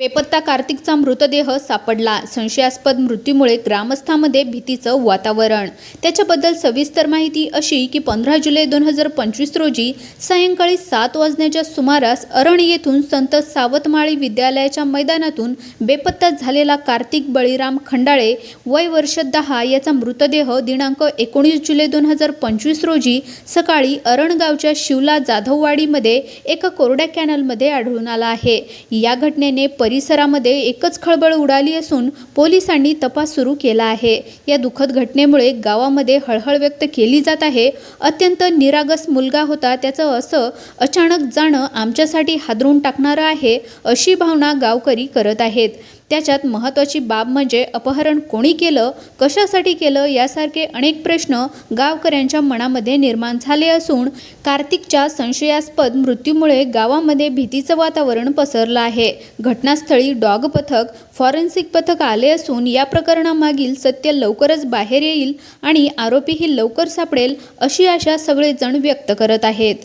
बेपत्ता कार्तिकचा मृतदेह सापडला. संशयास्पद मृत्यूमुळे ग्रामस्थांमध्ये भीतीचं वातावरण. त्याच्याबद्दल सविस्तर माहिती अशी की पंधरा जुलै दोन हजार पंचवीस रोजी सायंकाळी सात वाजण्याच्या सुमारास अरण येथून संत सावतमाळी विद्यालयाच्या मैदानातून बेपत्ता झालेला कार्तिक बळीराम खंडाळे वय वर्ष दहा याचा मृतदेह दिनांक एकोणीस जुलै दोन हजार पंचवीस रोजी सकाळी अरणगावच्या शिवला जाधववाडीमध्ये एका कोरड्या कॅनलमध्ये आढळून आला आहे. या घटनेने परिसरामध्ये एकच खळबळ उडाली असून पोलिसांनी तपास सुरू केला आहे. या दुःखद घटनेमुळे गावामध्ये हळहळ व्यक्त केली जात आहे. अत्यंत निरागस मुलगा होता त्याचं असं अचानक जाणं आमच्यासाठी हादरून टाकणारं आहे अशी भावना गावकरी करत आहेत. त्याच्यात महत्त्वाची बाब म्हणजे अपहरण कोणी केलं कशासाठी केलं यासारखे अनेक प्रश्न गावकऱ्यांच्या मनामध्ये निर्माण झाले असून कार्तिकच्या संशयास्पद मृत्यूमुळे गावामध्ये भीतीचं वातावरण पसरलं आहे. घटनास्थळी डॉग पथक फॉरेन्सिक पथक आले असून या प्रकरणामागील सत्य लवकरच बाहेर येईल आणि आरोपीही लवकर सापडेल अशी आशा सगळेजण व्यक्त करत आहेत.